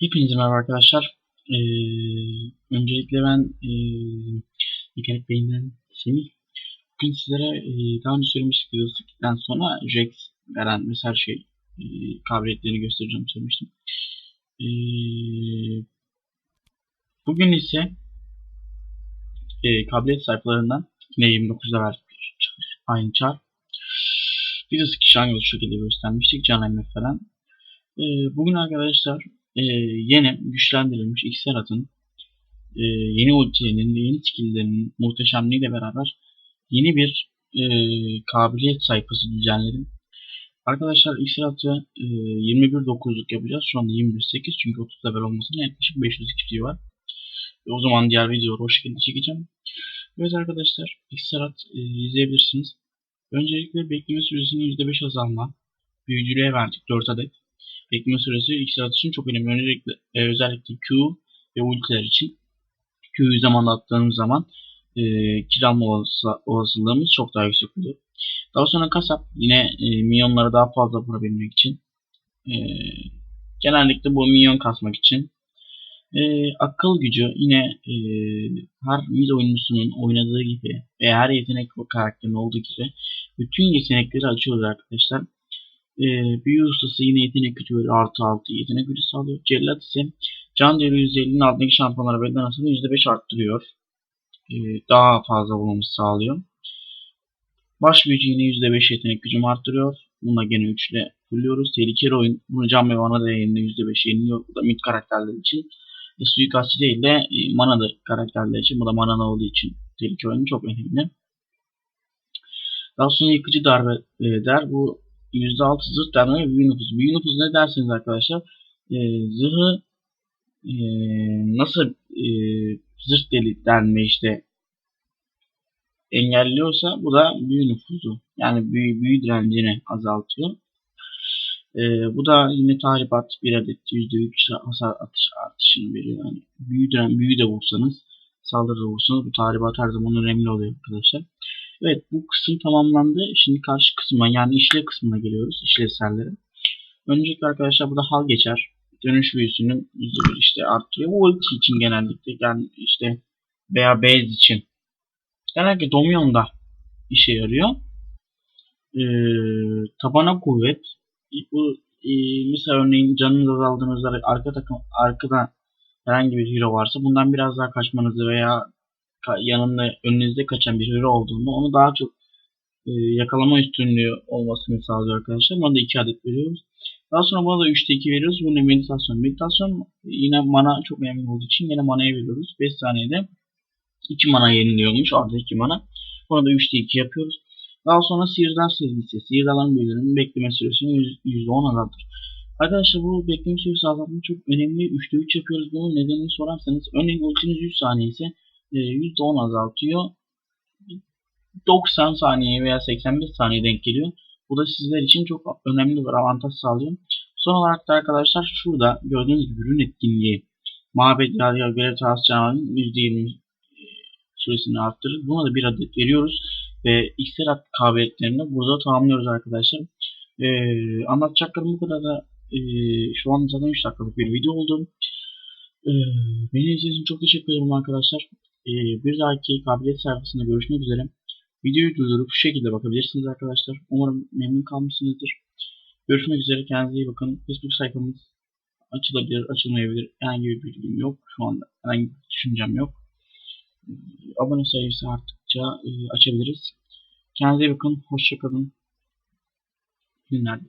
Hepinize merhaba arkadaşlar. Ee, öncelikle ben e, Mekanik Bey'inden Semih. Bugün sizlere e, daha önce söylemiştik videosu sonra Jax veren mesela şey e, kabiliyetlerini göstereceğim söylemiştim. E, bugün ise e, kabiliyet sayfalarından yine 29'da verdik aynı çar. Videosu kişi hangi şekilde göstermiştik. Can falan. E, bugün arkadaşlar e, yeni güçlendirilmiş Xerath'ın e, yeni ultilerinin, yeni skilllerinin muhteşemliğiyle beraber yeni bir e, kabiliyet sayfası düzenledim. Arkadaşlar Xerath'ı e, 21.9'luk yapacağız. Şu anda 21.8 çünkü 30 level olmasına yaklaşık 500 XP var. E, o zaman diğer videoları o şekilde çekeceğim. Evet arkadaşlar Xerath e, izleyebilirsiniz. Öncelikle bekleme süresinin %5 azalma. Büyücülüğe verdik 4 adet. Bekleme süresi saat için çok önemli. Öncelikle, e, özellikle Q ve ultiler için. Q'yu zaman attığımız zaman e, kill alma olasılığımız çok daha yüksek oluyor. Daha sonra kasap yine e, minyonları daha fazla vurabilmek için. E, genellikle bu minyon kasmak için. E, akıl gücü yine e, her mid oyuncusunun oynadığı gibi ve her yetenek karakterin olduğu gibi bütün yetenekleri açıyoruz arkadaşlar. E, büyü ustası yine yetenek gücü böyle artı 6 yetenek gücü sağlıyor. Cellat ise can değeri %50'nin altındaki şampiyonlara beden arasında %5 arttırıyor. E, daha fazla vurmamızı sağlıyor. Baş büyücü yine %5 yetenek gücümü arttırıyor. Buna gene 3 ile fulluyoruz. Tehlikeli oyun. Bunu can ve mana değerinde %5 yeniliyor. Bu da mid karakterler için. E, suikastçı değil de e, manadır karakterler için. Bu da mana olduğu için tehlike oyunu çok önemli. Daha sonra yıkıcı darbe e, der. Bu %6 zırh denme ve büyü nüfusu. Büyü nüfusu ne derseniz arkadaşlar e, zırhı e, nasıl e, zırh deli denme işte engelliyorsa bu da büyü nüfuzu. Yani büyü, büyü direncini azaltıyor. E, bu da yine tahribat bir adet %3 hasar atış artışını veriyor. Yani büyü, diren, büyü de vursanız saldırı vursanız bu tahribat her zaman önemli oluyor arkadaşlar. Evet bu kısım tamamlandı. Şimdi karşı kısma yani işlev kısmına geliyoruz. İşlevsellere. Öncelikle arkadaşlar burada hal geçer. Dönüş büyüsünün %1 işte artıyor. Bu ulti için genellikle yani işte veya base için. Genellikle Domion'da işe yarıyor. Ee, tabana kuvvet. Bu e, mesela örneğin canınız azaldığınızda arka takım arkada herhangi bir hero varsa bundan biraz daha kaçmanızı veya yanında önünüzde kaçan bir hero olduğunda onu daha çok e, yakalama üstünlüğü olmasını sağlıyor arkadaşlar. Buna da 2 adet veriyoruz. Daha sonra buna da 3'te 2 veriyoruz. Bu ne meditasyon. Meditasyon yine mana çok önemli olduğu için yine manaya veriyoruz. 5 saniyede 2 mana yeniliyormuş. Orada 2 mana. Buna da 3'te 2 yapıyoruz. Daha sonra sihirdar sevgisi. Sihirdalan büyülerinin bekleme süresini %10 azaltır. Arkadaşlar bu bekleme süresi azaltma çok önemli. 3'te 3 yapıyoruz. Bunun nedenini sorarsanız örneğin ultiniz 3 saniye ise %10 e, azaltıyor. 90 saniye veya 85 saniye denk geliyor. Bu da sizler için çok önemli bir avantaj sağlıyor. Son olarak da arkadaşlar şurada gördüğünüz gibi ürün etkinliği mabet yarıya göre canavarının %20 e, süresini arttırır. Buna da bir adet veriyoruz. Ve Xerat kabiliyetlerini burada tamamlıyoruz arkadaşlar. Ee, anlatacaklarım bu kadar da e, şu an zaten 3 dakikalık bir video oldu. Ee, beni izlediğiniz için çok teşekkür ederim arkadaşlar. Ee, bir dahaki kabiliyet sayfasında görüşmek üzere. Videoyu durdurup şu şekilde bakabilirsiniz arkadaşlar. Umarım memnun kalmışsınızdır. Görüşmek üzere. Kendinize iyi bakın. Facebook sayfamız açılabilir, açılmayabilir. Herhangi bir bilgim yok. Şu anda herhangi bir düşüncem yok. Ee, abone sayısı arttıkça e, açabiliriz. Kendinize iyi bakın. Hoşçakalın. Günler.